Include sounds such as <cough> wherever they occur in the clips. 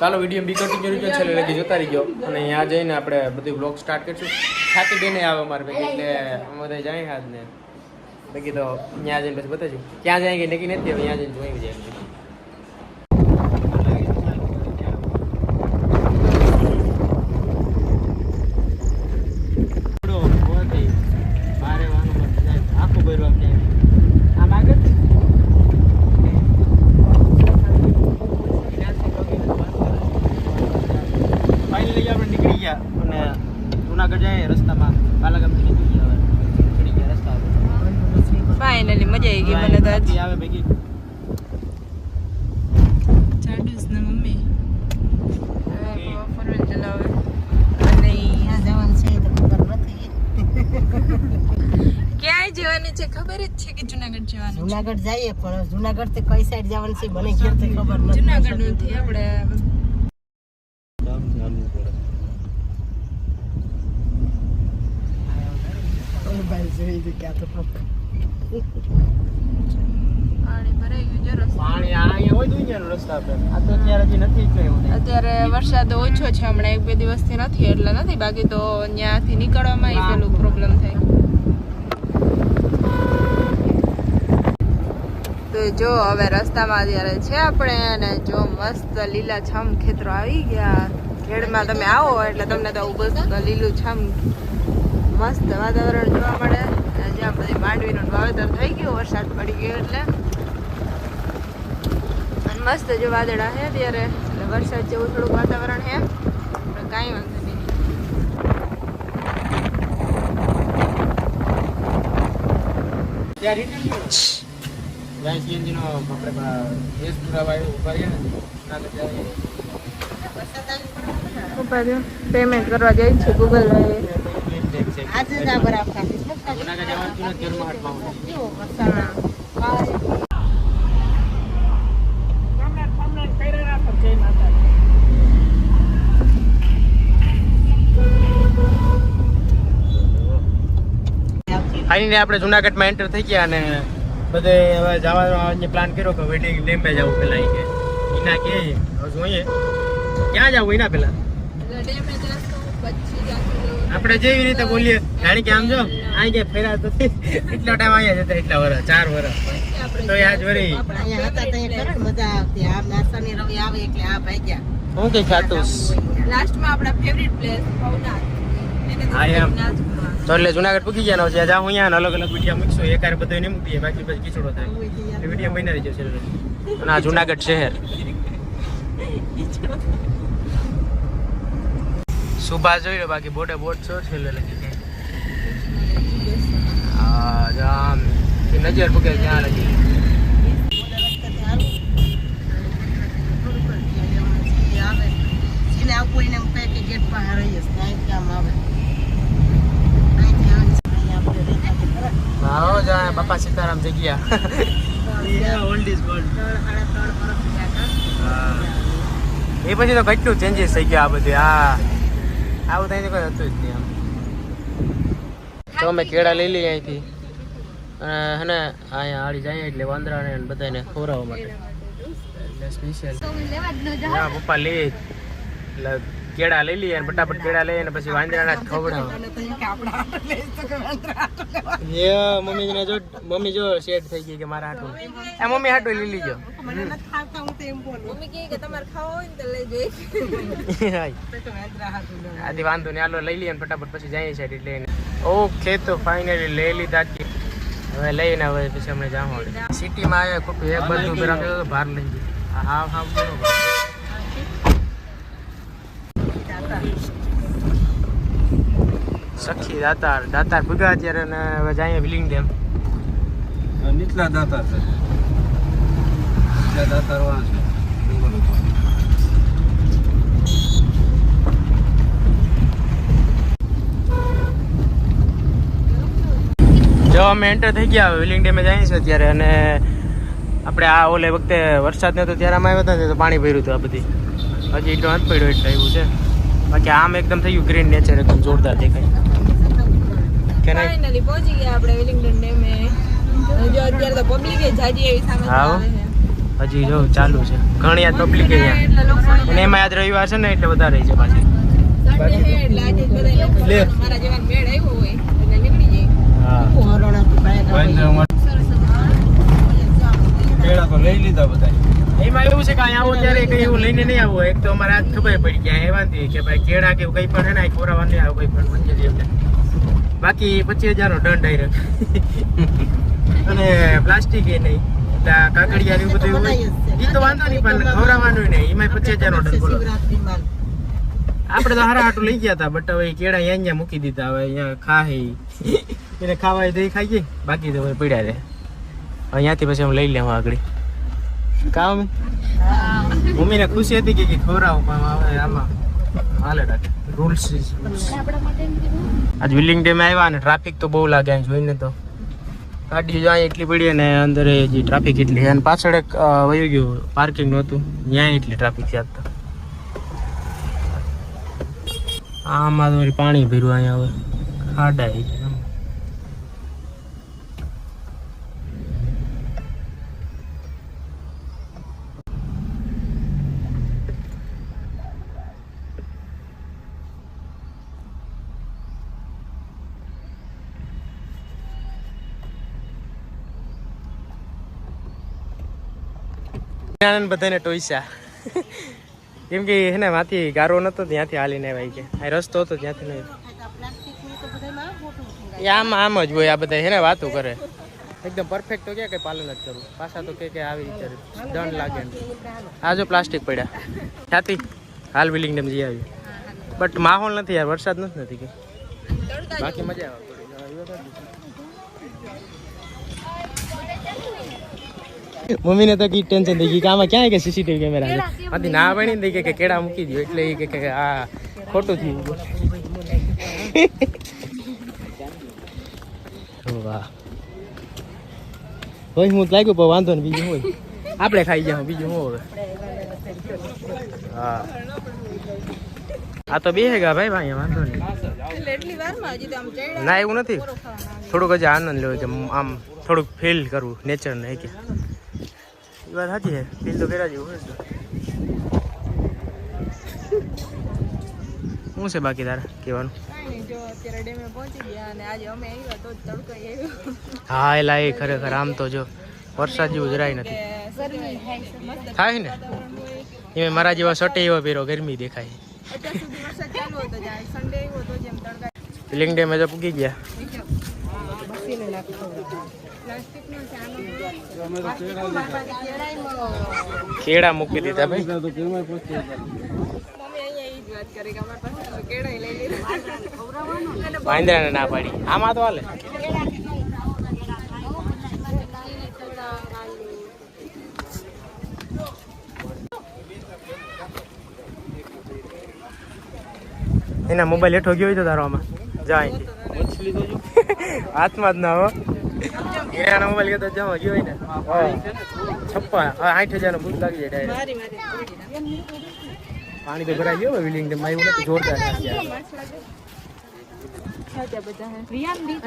ચાલો વીડિયો બી કન્ટિન્યુ રહ્યો, છેલ્લે લગી જતા રહી ગયો અને ત્યાં જઈને આપણે બધું બ્લોગ સ્ટાર્ટ કરીશું. ખાતી બેને આવે અમારે ભેગી એટલે અમે બધા જાય હાથ ને બાકી તો ત્યાં જઈને પછી બતાવીશું. ક્યાં જાય કે નક્કી નથી, હવે ત્યાં જઈને જોઈ જાય આખું ભરવા આમ આગળ ફાઇનલી આપણે નીકળી ગયા અને જુનાગઢ જાય રસ્તામાં કાલાગામથી નીકળી ગયા હવે નીકળી ગયા રસ્તા ઉપર. ફાઇનલી મજા આવી ગઈ મને તો આજ આવે ભેગી. ચાડુસ ને મમ્મી ફોર વ્હીલ ચલાવે. અને અહીંયા જવાનું છે તો ખબર નથી. <laughs> ક્યાંય જવાની છે? ખબર જ છે કે જુનાગઢ જવાનું જુનાગઢ જઈએ પણ જુનાગઢથી કઈ સાઈડ જવાનું છે મને ઘેરથી ખબર નથી. જુનાગઢ નથી આપણે મોબાઈલ જોઈ લીધું ક્યાં <laughs> તો પાણી ભરાઈ ગયું જો રસ્તો પાણી રસ્તા આ તો અત્યારે હજી નથી થયું અત્યારે વરસાદ ઓછો છે હમણાં એક બે દિવસથી નથી એટલે નથી બાકી તો ત્યાંથી નીકળવામાં એ પેલું પ્રોબ્લેમ થાય. તો જો હવે રસ્તામાં અત્યારે છે આપણે અને જો મસ્ત લીલાછમ ખેતરો આવી ગયા. ખેડમાં તમે આવો એટલે તમને તો મસ્ત લીલું છમ મસ્ત વાતાવરણ જોવા મળે. જ્યાં બધી માંડવીનું વાવેતર થઈ ગયું વરસાદ પડી ગયો એટલે મસ્ત જો વાદળા છે અત્યારે. એટલે વરસાદ જેવું થોડુંક વાતાવરણ છે પણ કાંઈ વાંધો નહીં. નો ને પેમેન્ટ કરવા જાય છે ગૂગલ આજે આ બરાબર જુનાગઢ જવાનું હતું ને તેરમાં હાથમાં કેવો વરસાદ ફાઇનલી આપણે જુનાગઢમાં એન્ટર થઈ ગયા અને બધે હવે જવાનો આજે પ્લાન કર્યો કે વેડિંગ ડેમ્પે જવું પેલા કે. ઈના કે જોઈએ. ક્યાં જવું એના પેલા? આપણે જેવી રીતે બોલીએ જાણી કે આમ જો અહીં કે ફેરા તો એટલો ટાઈમ અહીંયા જતા એટલા વર્ષ ચાર વર્ષ તો યાદ વરી અહીંયા હતા તો એ મજા આવતી આ નાસ્તાની રવિ આવે એટલે આ ભાગ્યા હું કઈ ખાતું લાસ્ટમાં આપણા ફેવરિટ પ્લેસ ભવનાથ. એને હા, એટલે જુનાગઢ પૂકી ગયા છે અહીંયા અલગ અલગ વીડિયો મૂકશું. એક હારે બધું નહીં બાકી પછી ખીચડો થાય. એ વીડિયો જશે અને આ જુનાગઢ શહેર. સુભાષ જોઈ લો બાકી બોટે બોટ છો છેલ્લે લગી. આ જામ નજર પગે ત્યાં લગી આવવું એને એમ આવે અહીંથી આવે છે, અહીંયા આપણે રહેતા ખરા. આવો બાપા સીતારામ જગ્યા. <laughs> એ પછી તો કેટલું ચેન્જીસ થઈ ગયા આ બધું હા. આવું થાય કોઈ હતું જ નહીં આમ તો અમે કેળા લઈ લઈએ અહીંથી. અને હે ને અહીંયા આડી જાય એટલે વાંદરાને ને બધાને ખવડાવવા માટે. એટલે સ્પેશિયલ પપ્પા લે. એટલે કેળા લઈ લઈએ અને ફટાફટ કેળા લઈએ અને પછી વાંદરાના ખવડાવ. એ મમ્મી ને જો મમ્મી જો સેટ થઈ ગઈ કે મારા હાટું. એ મમ્મી હાટું લઈ લીજો. મને નથી ખાવતા, હું તો એમ બોલું. મમ્મી કહે કે તમારે ખાવા હોય ને તો લઈ જઈ હાય. તો કે વાંદરા હાટુ લેવા. આથી વાંધો નહીં આલો લઈ લઈએ ને ફટાફટ પછી જઈએ છે એટલે ઓકે તો ફાઇનલી લઈ લીધા જ. હવે લઈને હવે પછી અમે જાઉં સિટીમાં આવ્યા ખોટું એક બધું પેલા લઈ ગયું હા હા બરોબર. સખી દાતાર દાતાર ભૂગા અત્યારે અને હવે જાય વિલિંગ ડેમ. નીચલા દાતાર છે. નીચલા દાતા વાળા છે. જો અમે એન્ટર થઈ ગયા હવે વિલિંગ ડેમે જઈએ છીએ અત્યારે અને આપણે આ ઓલે વખતે વરસાદ નહોતો ત્યારે અમે આવ્યા હતા તો પાણી ભર્યું હતું આ બધી. હજી એટલો નથી પડ્યો એટલે એવું છે. બાકી આમ એકદમ થઈ ગયું ગ્રીન નેચર એકદમ જોરદાર દેખાય. કે ફાઇનલી પહોંચી ગયા આપણે વેલિંગ્ટન ડેમે. જો અત્યારે તો પબ્લિક જાજી એવી સામે આવે છે. હજી જો ચાલુ છે. ઘણી યાદ પબ્લિક એટલે અને એમાં આજ રવિવાર છે ને એટલે વધારે છે પાછી. છે એટલે આજે જ બધા લોકો લે. મારા જેવા મેળ આવ્યો હોય એટલે નીકળી જાય. હા. હું હરણાથી બહાર આવે. વાંદરા માટે કેળા તો લઈ લીધા બધા એમાં એવું છે કે અહીંયા આવો ત્યારે કઈ એવું લઈને નહીં આવો. એક તો અમારે આજ ખબર પડી ગયા એવાથી કે ભાઈ કેળા કે એવું કઈ પણ હે ને ખોરાવા નહીં આવું પણ મંજિર એમને બાકી પચીસ હજાર નો દંડ આવી અને પ્લાસ્ટિક એ નહીં. એટલે કાકડિયા એવું બધું એ તો વાંધો નહીં, પણ ખવડાવવાનું નહીં. એમાં પચીસ હજાર નો દંડ બોલો. આપણે તો હારા હાટું લઈ ગયા હતા બટ હવે કેળા અહીંયા અહીંયા મૂકી દીધા. હવે અહીંયા ખા એને ખાવા દઈ તો ઈ ખાઈ જાય બાકી તો પડ્યા રહે. અહીંયાથી પછી અમે લઈ લેવા આગળ. કા મમ્મી મમ્મીને ખુશી હતી કે ખવડાવો, પણ હવે આમાં હાલે રાખે રૂલ્સ આજ વિલિંગ ડેમ આવ્યા અને ટ્રાફિક તો બહુ લાગે જોઈને તો. ગાડી જાય એટલી પડી અને અંદર જે ટ્રાફિક એટલી અને પાછળ એક વયું ગયું પાર્કિંગ નહોતું ત્યાં એટલી ટ્રાફિક છે આમાં તો પાણી ભર્યું અહીંયા હવે. ખાડા છે આમ. આનંદ બધાને ટોઈસા. કેમ કે એને માથી ગારો નતો, ત્યાંથી હાલીને આવ્યા કે. આ રસ્તો હતો, ત્યાંથી નહીં. આમ આમ જ હોય આ બધા, એને વાતો કરે. એકદમ પરફેક્ટ તો કે કે પાલન જ કરવું. પાછા તો કે કે આવી રીતે દંડ લાગે આજો પ્લાસ્ટિક પડ્યા. છાતી હાલ બિલ્ડિંગ ડેમ જઈ આવી બટ માહોલ નથી યાર, વરસાદ નથી કે. બાકી મજા આવે. મમ્મીને તો કી ટેન્શન થઈ ગઈ કે આમાં ક્યાં કે સીસીટીવી કેમેરા છે? આથી ના પડી ને કે કેળા મૂકી દો એટલે એ કે કે આ ખોટું થયું. <laughs> વાહ. હોય હું લાગ્યું પણ વાંધો ને બીજું હોય. આપણે ખાઈ જાઉં બીજું હું હવે? હા. આ તો બે હેગા ભાઈ ભાઈ વાંધો નહીં. એટલે એટલી વારમાં હજી તો આમ ચડ્યા. ના એવું નથી. થોડુંક હજી આનંદ લેવો છે આમ થોડુંક ફીલ કરવું નેચરને કે. એ વાત સાચી છે ફીલ તો કર્યા જેવું શું છે બાકી તારે કહેવાનું ડેમે ગયા હા એલા એ ખરેખર આમ તો જો વરસાદ જેવું જરાય નથી થાય ને એ મારા જેવા સટે એવા પહેરો ગરમી દેખાય અત્યાર સુધી વરસાદ ચાલુ હતો કેળા મૂકી દીધા ભાઈ. તો જ તો વાંદરાને ના પાડી. આમાં તો હાલે. એના મોબાઈલ હેઠો ગયો હોય તો તારો આમાં. જાય. હાથમાં જ ના હો. મોબાઈલ ગયો જવા ગયો હોય ને. છપ્પા હવે આઠ હજારનો ભૂત લાગી જાય direct. મારી મારી પાણી તો ભરાઈ ગયો વિલિંગ ડેમ એવું નથી જોરદાર છે અત્યારે. ખાધા બધા હે.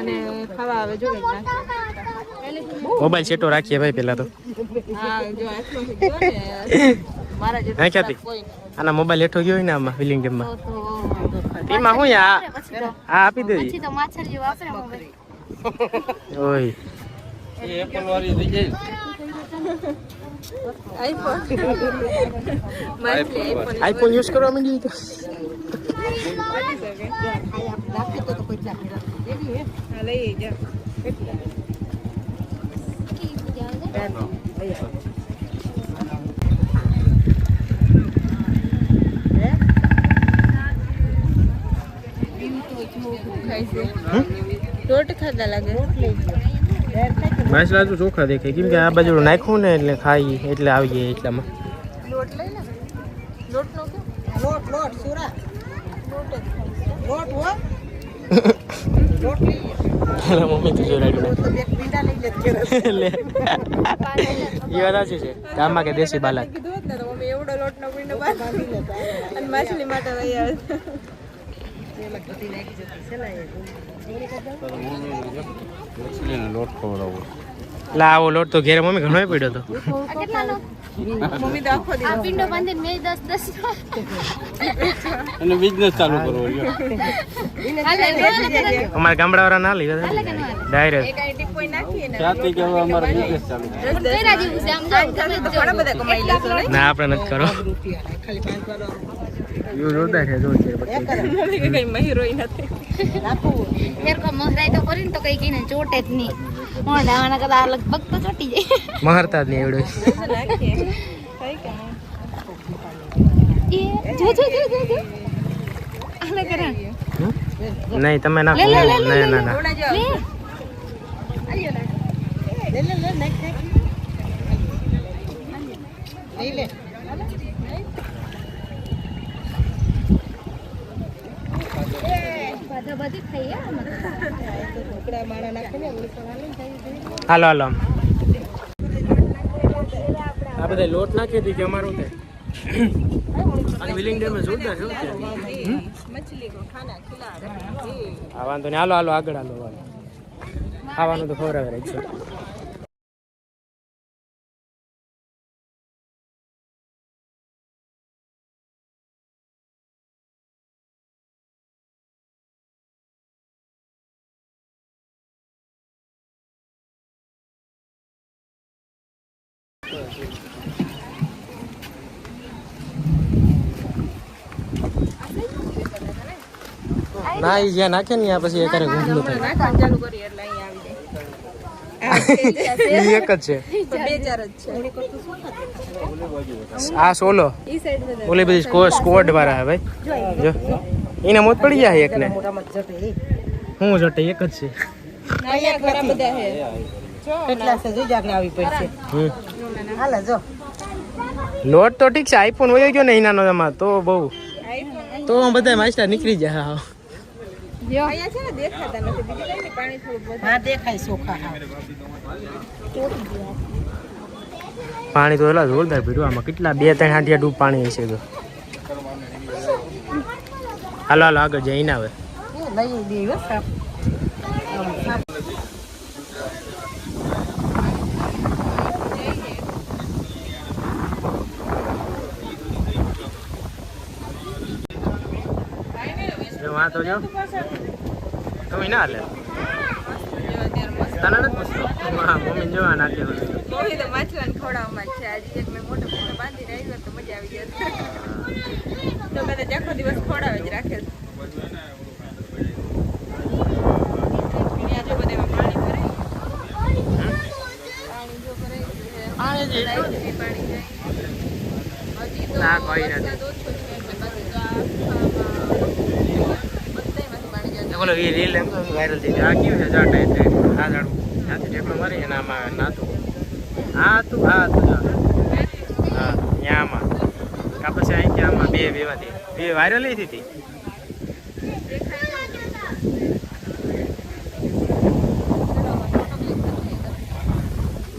અને ખાવા આવે જો કંઈક નાખે. મોબાઈલ સેટો રાખીએ ભાઈ પેલા તો. આના મોબાઈલ હેઠો ગયો હોય ને આમાં વિલિંગ ડેમમાં એમાં હું યા? આ આપી દે ઓય એ એપલ વાળી થઈ જાય આઈફોન આઈફોન આઈફોન યુઝ કરવા માંડી તો રાખી તો તો કોઈ ચાલે. એવી હે. હા લઈ જા ખાય છે રોટ ખાધા લાગે. માછલા તો ચોખા દેખાય. કેમ કે આ બાજુ નાખ્યું ને એટલે ખાઈ એટલે આવી જાય એટલામાં. લોટ લઈ ને લોટ નો કે લોટ લોટ સુરા. લોટ લોટ હો લોટ લઈ મમ્મી તો જોરાડ્યું તો બે પીંડા લઈ લે કે લે. એ વાત છે. ગામમાં કે દેશી બાલક કીધું હોત તો મમ્મી એવડો લોટ નો લેતા અને માછલી માટે મછલીનો લોટ ખવડાવો આવો લોટ તો ઘેરે મમ્મી ઘણો પડ્યો હતો તો અને બિઝનેસ ચાલુ કરવો અમારા ગામડાવાળા ના લીધા? ડાયરેક્ટ ને આપણે નથી કરો. ખાલી પાંચ વાળો એવું જોરદાર છે જો છે પછી. મમ્મી કે કઈ મહિરોઈ નથી. રાખવું. ફેરકો મહરાય તો કરીને તો કઈ કઈને ચોટે જ નહીં. આ તો ચોટી જાય મારતા જ નહીં એવડો કઈ કે જો જો જો જો જો હાલે કરે નહીં તમે ના લે, લે, લે, લે, ના ના ના લે લે લે લે નાખ લે બધા બધી ખાઈ આમાં ટુકડા માણા નાખે ને ઓલી પણ હાલે. હાલો. આ બધા લોટ નાખી હતી કે અમારું તે અને વિલિંગ ડે જોરદાર છે હો તે. મછલી કો ખાના ખિલા રહે હા વાંધો નહીં હાલો હાલો આગળ હાલો હાલો ખાવાનું તો ખવડાવે છે ના એ જ્યાં નાખે ને ત્યાં પછી એ ગુંગલું થાય ચાલુ એટલે આવી જાય એક જ છે બે ચાર જ છે આ સોલો ઈ સાઈડ બધા ઓલી બધી સ્કો- સ્કોડ વાળા હે ભાઈ જો એને મોત પડી જાય એકને. હું જટે એક જ છે અહીંયા ઘણા બધા છે કેટલા છે જોઈ જાગને આવી પડશે. હમ. જો. લોટ તો ઠીક છે આઈફોન વયો ગયો ને એનાનો એમાં તો બહુ. તો બધા માસ્ટર નીકળી જાય હા અહીંયા છે ને દેખાતા નથી બીજું કઈ નહીં પાણી થોડું વધારે. હા દેખાય ચોખા હા. પાણી તો એટલા જોરદાર પીડ્યું આમાં કેટલા બે ત્રણ હાંડિયા ડૂબ પાણી હશે તો. હાલો હાલો આગળ જઈને આવે એ લઈ દે હો સાપ આમ સાપ વાં તો જો. તમે ના લે. તને નથી પૂછતો? હા મમ્મી જોવા નાખે કોઈ તો માછલાને ખવડાવવામાં છે. આજે એક મેં મોટો મોટો બાંધીને આવ્યો તો મજા આવી જશે તો કદાચ આખો દિવસ ખવડાવે જ રાખે છે. અહીંયા જો બધે એમાં પાણી ભરાય પાણી જો ભરાય છે. પાણી જ એટલું જ. પાણી જાય હજી તો ના, કોઈ નથી. વરસાદ ઓછો છે એટલે પાછું તો આખામાં બધાયમાંથી પાણી જાય બોલો એ રીલ એમ તો વાયરલ થઈ ગઈ આ કેવું છે? જાટ એટલે આ જાડું. ત્યાંથી ટેકલો મારી અને આમાં નાતું. હા હતું હા હતું હા આમાં કા પછી અહીંથી આમાં બે બેમાંથી બે વાયરલ થઈ હતી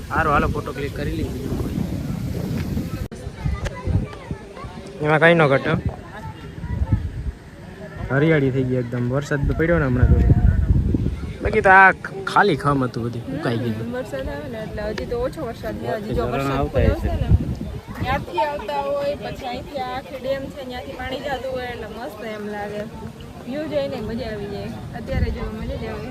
સારું હાલો ફોટો ક્લિક કરી લીધી એમાં કઈ ન ઘટે હરિયાળી થઈ ગઈ એકદમ. વરસાદ તો પડ્યો ને હમણાં તો. બાકી તો આ ખાલી ખમ હતું બધું ઉકાઈ ગયું. વરસાદ આવે ને એટલે હજી તો ઓછો વરસાદ હજી જો વરસાદ પડ્યો છે ને ત્યાંથી આવતા હોય પછી અહીંથી આખી ડેમ છે ત્યાંથી પાણી જતું હોય એટલે મસ્ત એમ લાગે. વ્યૂ જોઈને મજા આવી જાય. અત્યારે જો મજા જ આવે.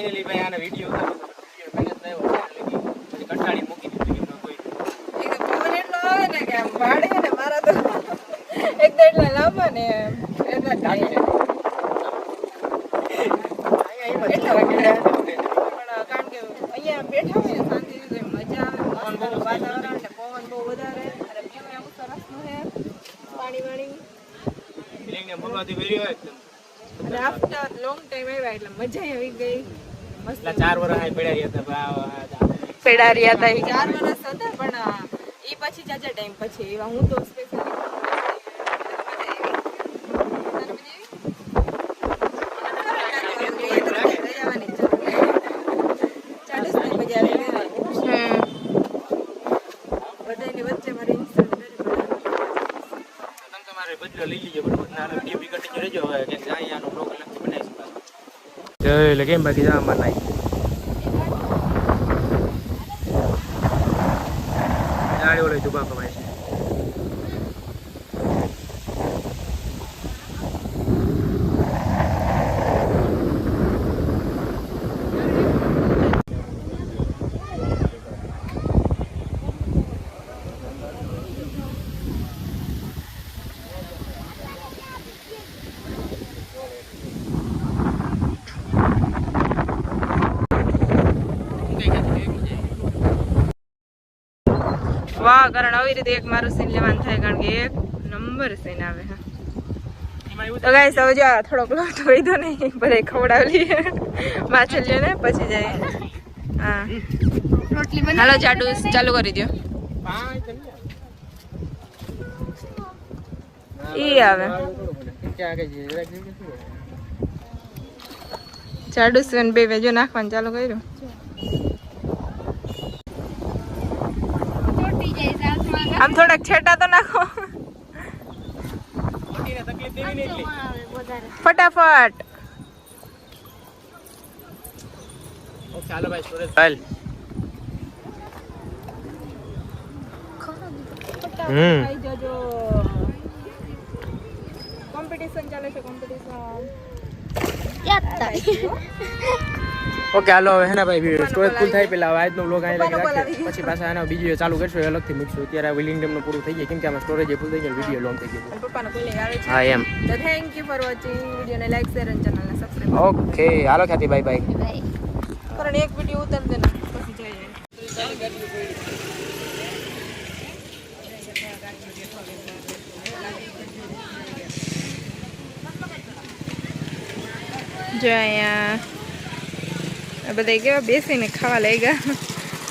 ફાઇનલી ભાઈ આને વીડિયો કંટાળી મૂકી દીધું કોઈ. આવે ને કે આમ વાડે ને મારા તો. એક તો એટલા લાંબા ને એટલા ટાઈટ એટલા વાગ્યા પણ કારણ કે અહીંયા બેઠા હોય ને શાંતિથી તો એમ મજા આવે મસ્ત વાતાવરણ ને પવન બહુ વધારે અને view એવું સરસનું છે બધી વીડિયો એકદમ અને આફ્ટર લોંગ ટાઈમ આવ્યા એટલે મજા આવી ગઈ મસ્ત એટલા ચાર વર્ષ આ પડ્યા હતા ભાઈ પેડા રહ્યા હતા ચાર વર્ષ હતા, પણ એ પછી જાજા ટાઈમ પછી એવા હું તો સ્પેશિયલી બધાની વચ્ચે મારી ઇન્સલ્ટ તમે તમારે બદલો લઈ લીજો બરોબર ના વીડિયો બી કન્ટિન્યુ રહેજો હવે કે અહીંયાનો બ્લોગ અલગથી બનાવીશું જય એટલે કેમ બાકી જા અમાર નાઈ ગાડી ઓલે દુબા કમાય છે વાહ કારણ આવી રીતે એક મારું સીન લેવાનું થાય કારણ કે એક નંબર સીન આવે હા. તો ગાઈસ હવે જો આ થોડોક લોટ હોય તો નહીં બધે ખવડાવી માછલીઓ ને પછી જાય. હા. હાલો ચાટુ ચાલુ કરી દો ઈ આવે. ચાડુ સેવન બે વેજો નાખવાનું ચાલુ કર્યું ચોટી જાય સાસમાં આમ થોડાક છેટા તો નાખો. ફટાફટ. ચાલો ભાઈ સુરેશ ચાલ હમ. કોમ્પિટિશન ચાલે છે કોમ્પિટિશન યાદ થાય. ઓકે હાલો હવે હેના ભાઈ સ્ટોરેજ ફૂલ થાય. પેલા હવે આજનો બ્લોગ અહીં રાખીએ. પછી પાછા એનો બીજો ચાલુ કરશું એ અલગથી મૂકશું. અત્યારે વિલિંગ ડેમનું પૂરું થઈ જાય કેમ કે આમાં સ્ટોરેજ ફૂલ થઈ ગયું વીડિયો લોંગ થઈ ગયો. હા એમ. તો થેન્ક યુ ફોર વોચિંગ વિડીયોને લાઈક શેર અને ચેનલને સબસ્ક્રાઇબ ઓકે હાલો ખ્યાતિ બાય બાય પણ એક વીડિયો ઉતાર દેના પછી જઈએ. જો અહીંયા. આ બધા કેવા બેસીને ખાવા લઈ ગયા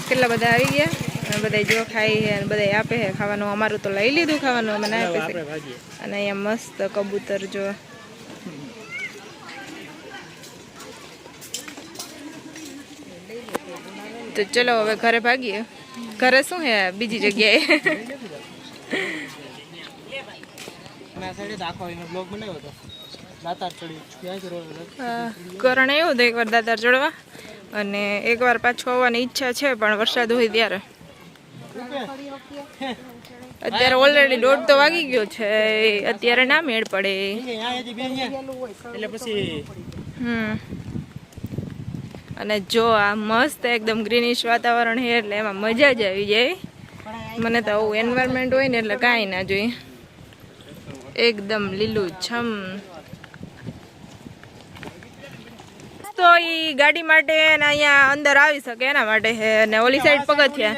કેટલા બધા આવી ગયા? બધા જો ખાઈ છે અને બધા આપે છે ખાવાનું. અમારું તો લઈ લીધું ખાવાનું, અમે ના આપે છે. અને અહીંયા મસ્ત કબૂતર જો. તો ચલો હવે ઘરે ભાગીએ. ઘરે શું હે બીજી જગ્યાએ? મેં આખો બ્લોગ બનાવ્યો હતો કરણ એવું હતું એકવાર દાતાર ચડવા અને એકવાર પાછું આવવાની ઈચ્છા છે પણ વરસાદ હોય ત્યારે. અત્યારે ઓલરેડી દોઢ તો વાગી ગયો છે અત્યારે ના મેળ પડે. એટલે પછી હમ. અને જો આ મસ્ત એકદમ ગ્રીનિશ વાતાવરણ છે એટલે એમાં મજા જ આવી જાય. મને તો આવું એન્વાયરમેન્ટ હોય ને એટલે કાંઈ ના જોઈએ. એકદમ લીલું છમ તો એ ગાડી માટે ને અહીંયા અંદર આવી શકે એના માટે છે અને ઓલી સાઈડ પગથિયા.